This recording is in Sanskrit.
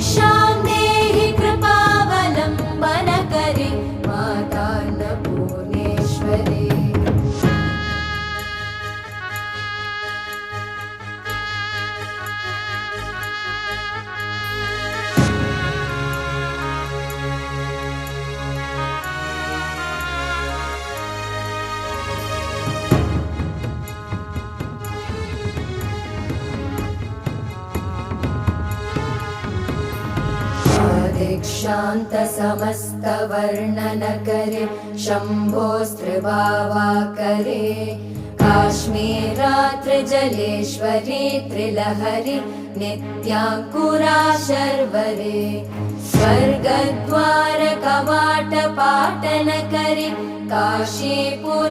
shine. दिक्षान्तसमस्तवर्णनकरे शम्भोस्त्रिभावाकरे काश्मीरात्रिजलेश्वरी त्रिलहरि नित्याङ्कुरा शर्वरे स्वर्गद्वारकवाटपाटनकरि काशीपुर